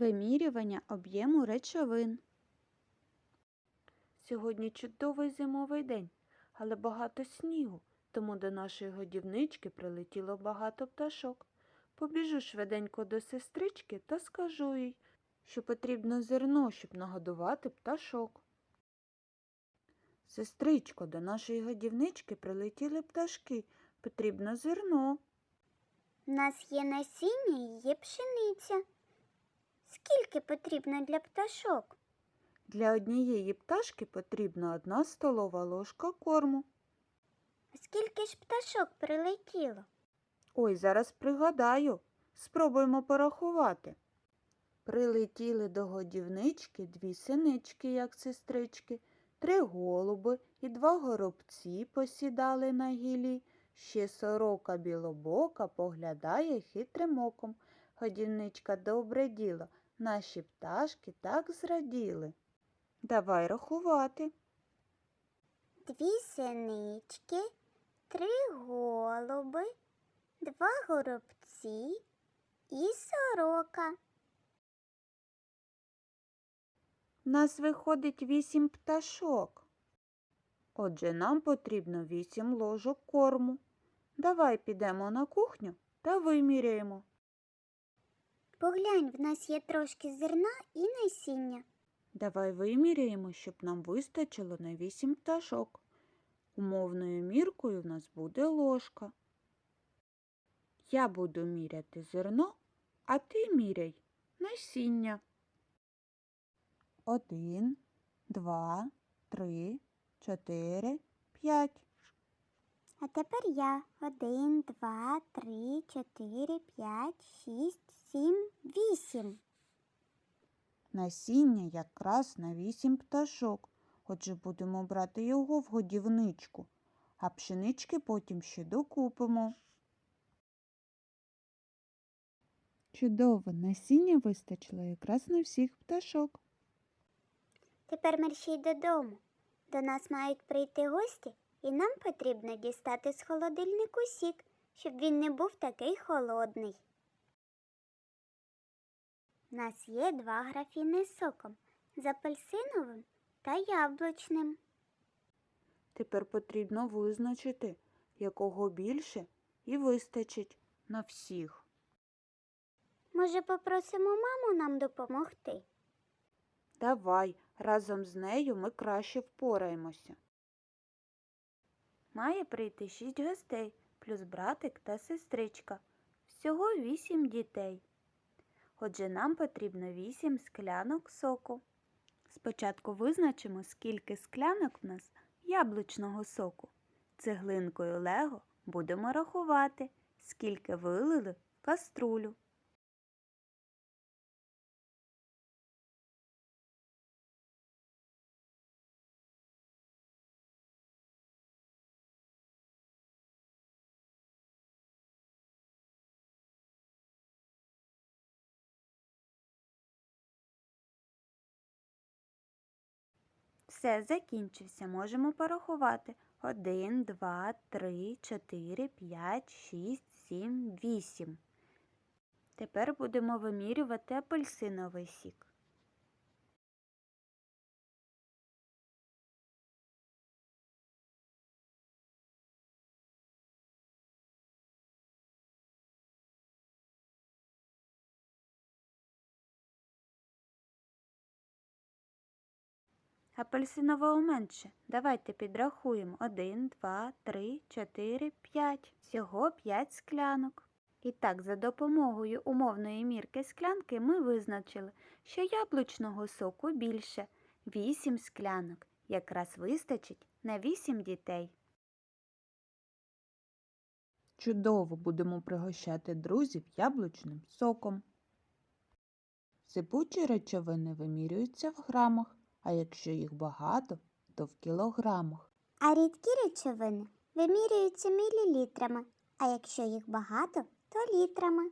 Вимірювання об'єму речовин. Сьогодні чудовий зимовий день, але багато снігу, тому до нашої годівнички прилетіло багато пташок. Побіжу швиденько до сестрички та скажу їй, що потрібно зерно, щоб нагодувати пташок. Сестричко, до нашої годівнички прилетіли пташки. Потрібно зерно. У нас є насіння і є пшениця. Скільки потрібно для пташок? Для однієї пташки потрібна одна столова ложка корму. Скільки ж пташок прилетіло? Ой, зараз пригадаю. Спробуємо порахувати. Прилетіли до годівнички дві синички, як сестрички, три голуби і два горобці посідали на гілі. Ще сорока білобока поглядає хитрим оком. Годівничка добре діло, наші пташки так зраділи. Давай рахувати. Дві синички, три голуби, два горобці і сорока. Нас виходить вісім пташок. Отже, нам потрібно вісім ложок корму. Давай підемо на кухню та виміряємо. Поглянь, в нас є трошки зерна і насіння. Давай виміряємо, щоб нам вистачило на вісім пташок. Умовною міркою в нас буде ложка. Я буду міряти зерно, а ти міряй насіння. Один, два, три, чотири, п'ять. А тепер я. Один, два, три, чотири, п'ять, шість, сім, вісім. Насіння якраз на вісім пташок. Отже, будемо брати його в годівничку, а пшенички потім ще докупимо. Чудово, насіння вистачило якраз на всіх пташок. Тепер мерщій додому. До нас мають прийти гості, і нам потрібно дістати з холодильнику сік, щоб він не був такий холодний. У нас є два графіни з соком з апельсиновим та яблучним. Тепер потрібно визначити, якого більше і вистачить на всіх. Може, попросимо маму нам допомогти? Давай, разом з нею ми краще впораємося. Має прийти шість гостей, плюс братик та сестричка. Всього вісім дітей. Отже, нам потрібно вісім склянок соку. Спочатку визначимо, скільки склянок в нас яблучного соку. Цеглинкою лего будемо рахувати, скільки вилили в каструлю. Все, закінчився. Можемо порахувати. Один, два, три, чотири, п'ять, шість, сім, вісім. Тепер будемо вимірювати апельсиновий сік. Апельсинового менше. Давайте підрахуємо. Один, два, три, чотири, п'ять. Всього п'ять склянок. І так, за допомогою умовної мірки склянки ми визначили, що яблучного соку більше. Вісім склянок. Якраз вистачить на вісім дітей. Чудово будемо пригощати друзів яблучним соком. Сипучі речовини вимірюються в грамах, а якщо їх багато, то в кілограмах. А рідкі речовини вимірюються мілілітрами, а якщо їх багато, то літрами.